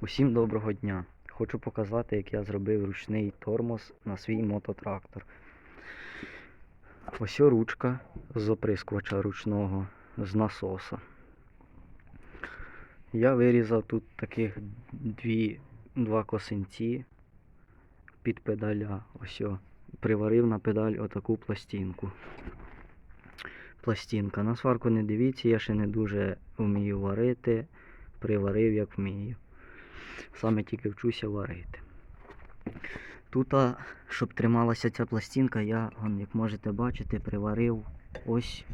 Усім доброго дня! Хочу показати, як я зробив ручний тормоз на свій мототрактор. Ось ручка з оприскувача ручного з насоса. Я вирізав тут таких дві, два косинці під педаля. Ось. Приварив на педаль отаку пластинку. Пластинка. На сварку не дивіться, я ще не дуже вмію варити. Приварив як вмію. Саме тільки вчуся варити. Тут, щоб трималася ця пластинка, я, як можете бачити, приварив ось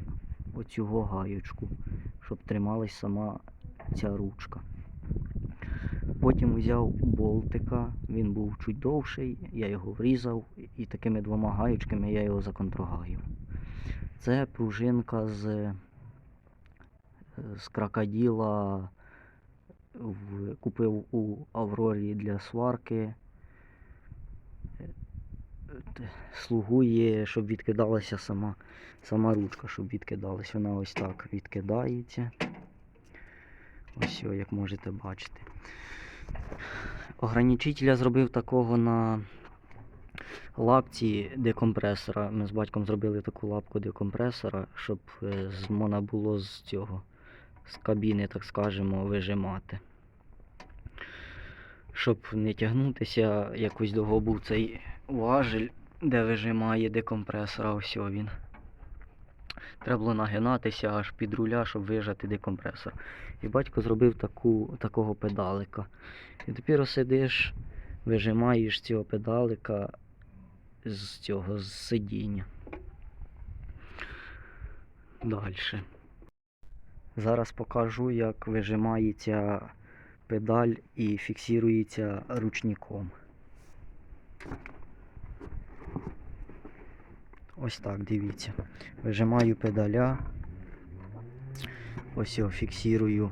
оцю гаючку, щоб трималась сама ця ручка. Потім взяв болтика, він був чуть довший, я його врізав і такими двома гаючками я його законтрогаїв. Це пружинка з, з крокодила в, купив у Аврорі для сварки. Е, Слугує, щоб відкидалася сама, сама ручка, щоб відкидалась. Вона ось так відкидається. Ось, як можете бачити. Ограничителя зробив такого на лапці декомпресора. Ми з батьком зробили таку лапку декомпресора, щоб е, з- можна було з цього, з кабіни, так скажемо, вижимати. Щоб не тягнутися, якось довго був цей важель, де вижимає декомпресора, ось він. Треба було нагинатися аж під руля, щоб вижати декомпресор. І батько зробив таку, такого педалика. І тепер сидиш, вижимаєш цього педалика з цього з сидіння. Далі. Зараз покажу, як вижимається педаль і фіксується ручником. Ось так, дивіться. Вижимаю педаля. Ось його фіксую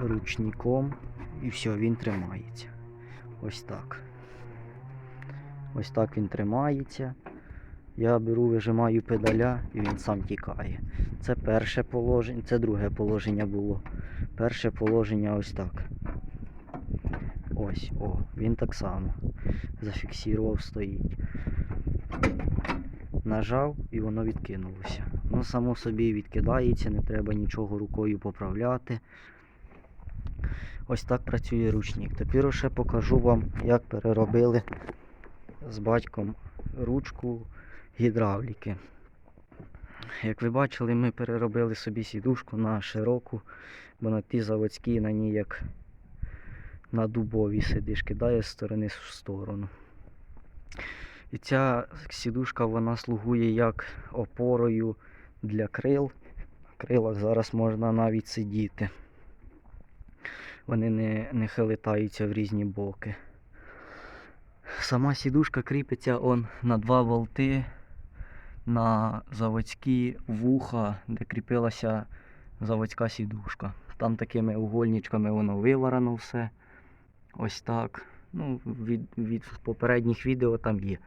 ручником і все, він тримається. Ось так. Ось так він тримається. Я беру, вижимаю педаля і він сам тікає. Це перше положення, це друге положення було. Перше положення ось так. Ось, о, він так само зафіксував, стоїть. Нажав і воно відкинулося. Воно само собі відкидається, не треба нічого рукою поправляти. Ось так працює ручник. Тепер ще покажу вам, як переробили з батьком ручку гідравліки. Як ви бачили, ми переробили собі сідушку на широку, бо на ті заводські на ній як на дубовій сидиш, кидає з сторони в сторону. І ця сідушка вона слугує як опорою для крил. На крилах зараз можна навіть сидіти. Вони не, не хилитаються в різні боки. Сама сідушка кріпиться он на два болти на заводські вуха, де кріпилася заводська сідушка. Там такими угольничками воно виварено все. Ось так. Ну, від, від попередніх відео там є.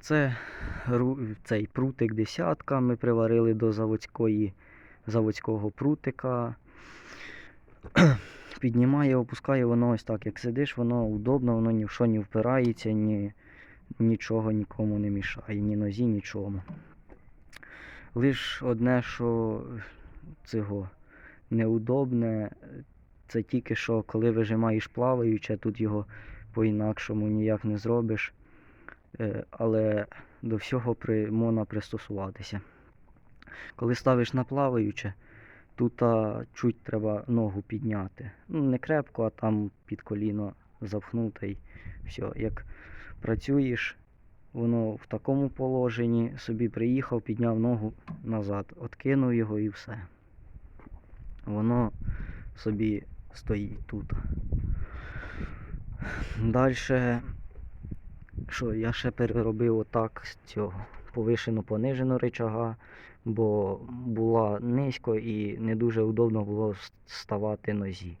Це цей прутик десятка. Ми приварили до заводської, заводського прутика. Піднімає, опускає воно ось так. Як сидиш, воно удобно, воно ні в що не впирається, ні, нічого нікому не мішає, ні нозі, нічому. Лиш одне, що цього неудобне, це тільки що коли вижимаєш плаваюче, тут його по-інакшому ніяк не зробиш. Е, Але до всього при, можна пристосуватися. Коли ставиш на плаваюче, тут чуть треба ногу підняти. Ну, не крепко, а там під коліно запхнути і все. Як працюєш, воно в такому положенні, собі приїхав, підняв ногу назад, откинув його і все. Воно собі стоїть тут. Далі, що я ще переробив отак з цього повишену понижену рычага, бо була низько і не дуже удобно було ставати нозі.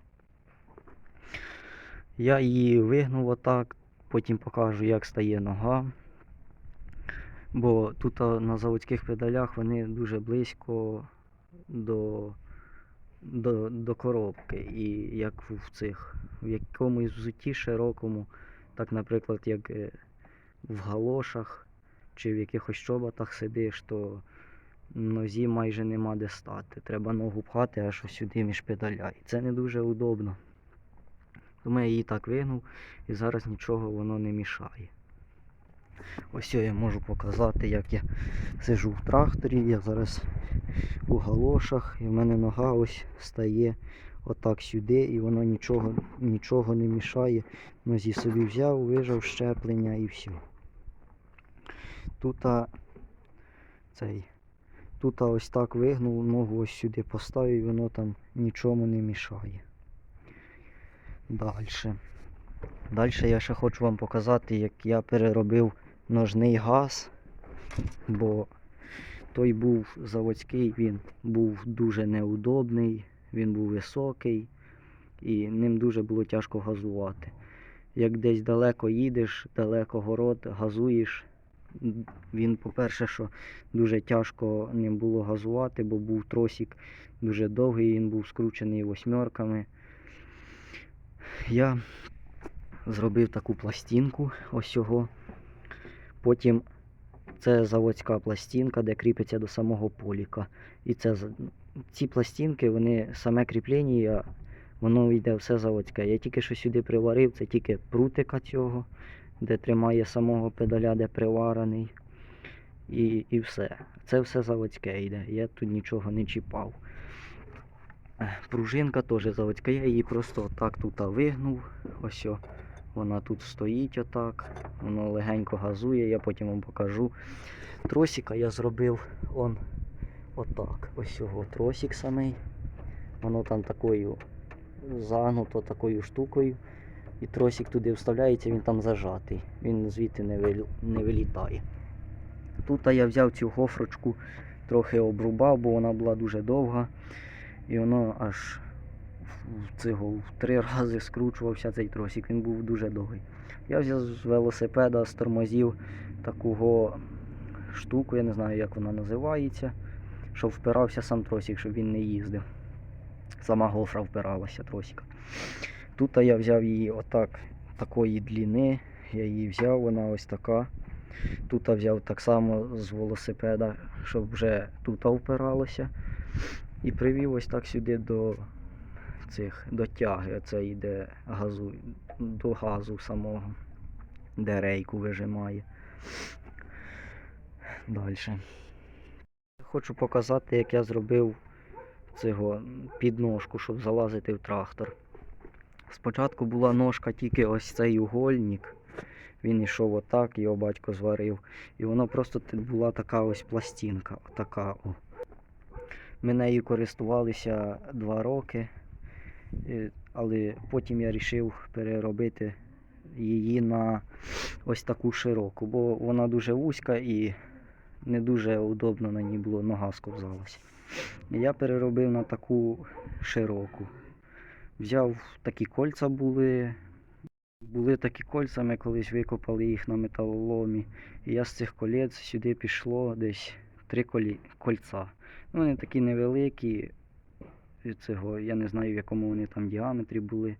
Я її вигнув отак, потім покажу, як стає нога. Бо тут на заводських педалях вони дуже близько до до, до коробки. І як в цих, в якомусь взутті широкому, так, наприклад, як е, в галошах чи в якихось чоботах сидиш, то нозі майже нема де стати. Треба ногу пхати аж сюди між педаля. І це не дуже удобно. Тому я її так вигнув і зараз нічого воно не мішає. Ось я можу показати, як я сижу в тракторі, я зараз у галошах, і в мене нога ось стає отак сюди, і воно нічого, нічого не мішає. Нозі собі взяв, вижав щеплення і все. Тут цей. Тут ось так вигнув, ногу ось сюди поставив, і воно там нічому не мішає. Далі. Далі я ще хочу вам показати, як я переробив ножний газ, бо той був заводський, він був дуже неудобний, він був високий і ним дуже було тяжко газувати. Як десь далеко їдеш, далеко город, газуєш, він, по-перше, що дуже тяжко ним було газувати, бо був тросик дуже довгий, він був скручений восьмерками. Я зробив таку пластинку ось цього. Потім це заводська пластинка, де кріпиться до самого поліка. І це ці пластинки, вони саме кріплення, воно йде все заводське. Я тільки що сюди приварив, це тільки прутика цього, де тримає самого педаля, де приварений. І, і все. Це все заводське йде. Я тут нічого не чіпав. Пружинка теж заводська, я її просто отак тут вигнув. Ось о, вона тут стоїть отак. Воно легенько газує, я потім вам покажу. Тросика я зробив он отак. Ось його тросик самий. Воно там такою загнуто такою штукою. І тросик туди вставляється, він там зажатий. Він звідти не, вилі- не вилітає. Тут я взяв цю гофрочку, трохи обрубав, бо вона була дуже довга. І воно аж в цього в три рази скручувався цей тросик, він був дуже довгий. Я взяв з велосипеда з тормозів такого штуку, я не знаю, як вона називається, щоб впирався сам тросик, щоб він не їздив. Сама гофра впиралася тросика. Тут я взяв її отак, такої длини, я її взяв, вона ось така. Тут взяв так само з велосипеда, щоб вже тут впиралося. І привів ось так сюди до цих до тяги. Оце йде газу, до газу самого, де рейку вижимає. Далі. Хочу показати, як я зробив цього підножку, щоб залазити в трактор. Спочатку була ножка тільки ось цей угольник. Він йшов отак, його батько зварив. І воно просто була така ось пластинка. Отака о. Ми нею користувалися два роки, е, але потім я вирішив переробити її на ось таку широку, бо вона дуже вузька і не дуже удобно на ній було, нога сковзалася. Я переробив на таку широку. Взяв такі кольця були. Були такі кольця, ми колись викопали їх на металоломі. І я з цих колець сюди пішло десь три колі... кольця. Вони такі невеликі. Цього, я не знаю, в якому вони там діаметрі були.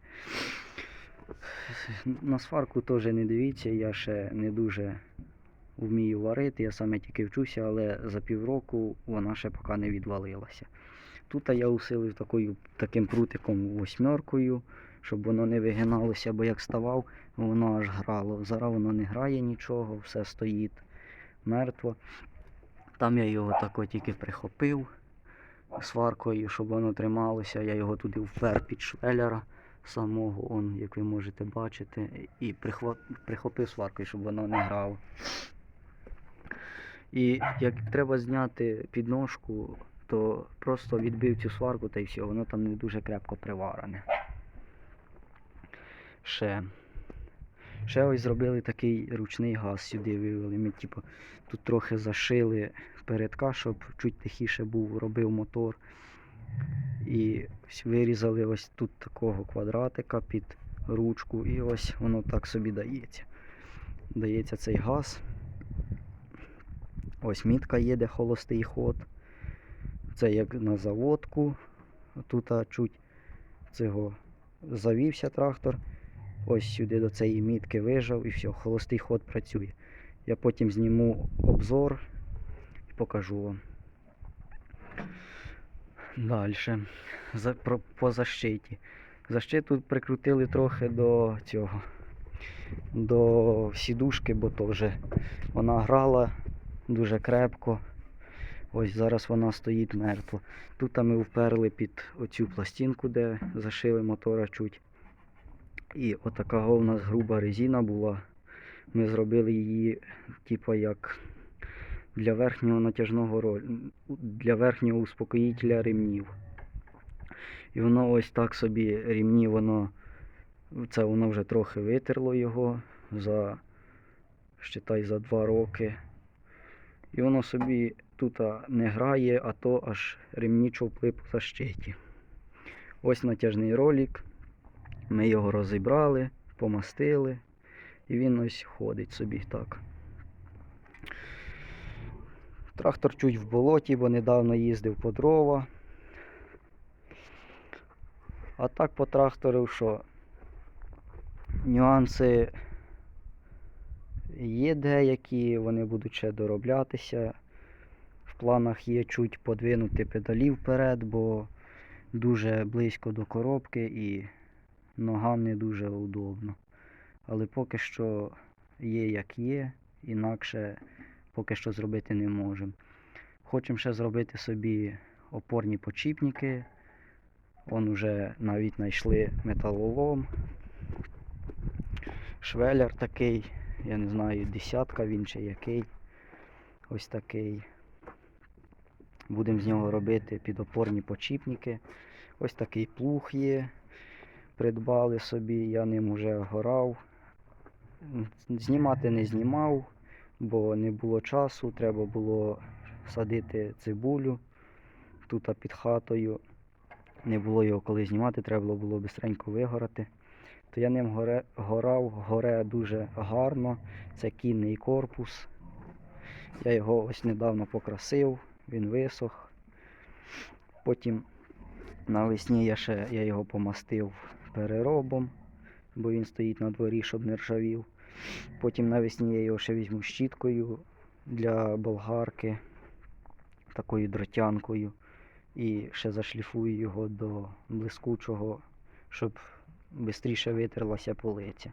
На сварку теж не дивіться, я ще не дуже вмію варити, я саме тільки вчуся, але за півроку вона ще поки не відвалилася. Тут я усилив такою, таким прутиком восьмеркою, щоб воно не вигиналося, бо як ставав, воно аж грало. Зараз воно не грає нічого, все стоїть мертво. Там я його тако тільки прихопив сваркою, щоб воно трималося. Я його туди впер під швеллера самого, он, як ви можете бачити, і прихопив сваркою, щоб воно не грало. І як треба зняти підножку, то просто відбив цю сварку та й все, воно там не дуже крепко приварене. Ще. Ще ось зробили такий ручний газ сюди вивели. Ми типу, тут трохи зашили передка, щоб чуть тихіше був, робив мотор. І вирізали ось тут такого квадратика під ручку, і ось воно так собі дається. Дається цей газ. Ось мітка є, де холостий ход. Це як на заводку Тут чуть цього завівся трактор. Ось сюди до цієї мітки вижав і все, холостий ход працює. Я потім зніму обзор і покажу вам. Далі. За, про, по защиті. Защиту прикрутили трохи до цього. До сідушки, бо то вже вона грала дуже крепко. Ось зараз вона стоїть мертва. Тут ми вперли під оцю пластинку, де зашили мотора чуть. І отака у нас груба резина була. Ми зробили її, типу, як для верхнього натяжного роль- для верхнього успокоїтеля ремнів. І воно ось так собі ремні, воно це воно вже трохи витерло його за, считай, за два роки. І воно собі тут не грає, а то аж ремні човпли по защиті. Ось натяжний ролик. Ми його розібрали, помастили, і він ось ходить собі так. Трактор чуть в болоті, бо недавно їздив по дрова. А так по трактору що? Нюанси є деякі, вони будуть ще дороблятися. В планах є чуть подвинути педалі вперед, бо дуже близько до коробки і ногам не дуже удобно. Але поки що є як є, інакше поки що зробити не можемо. Хочемо ще зробити собі опорні почіпники. Он уже навіть знайшли металолом. Швеллер такий, я не знаю, десятка він чи який. Ось такий. Будемо з нього робити підопорні почіпники. Ось такий плуг є. Придбали собі, я ним вже горав. Знімати не знімав, бо не було часу, треба було садити цибулю тут під хатою. Не було його коли знімати, треба було бистренько вигорати. То я ним горе, горав, горе дуже гарно. Це кінний корпус. Я його ось недавно покрасив, він висох. Потім навесні я ще я його помастив переробом, бо він стоїть на дворі, щоб не ржавів. Потім навесні я його ще візьму щіткою для болгарки, такою дротянкою. І ще зашліфую його до блискучого, щоб швидше витерлася полиця.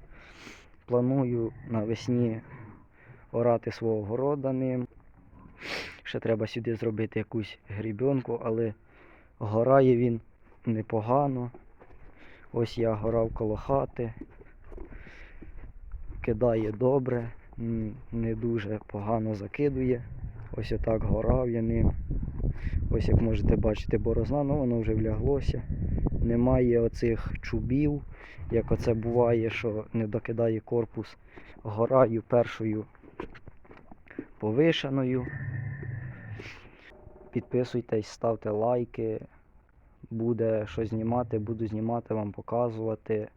Планую навесні орати свого города ним. Ще треба сюди зробити якусь грібенку, але горає він непогано. Ось я горав коло хати. Кидає добре, не дуже погано закидує. Ось отак горав я ним. Ось як можете бачити борозна, ну воно вже вляглося. Немає оцих чубів, як оце буває, що не докидає корпус. Гораю першою повишеною. Підписуйтесь, ставте лайки. Буде що знімати, буду знімати вам, показувати.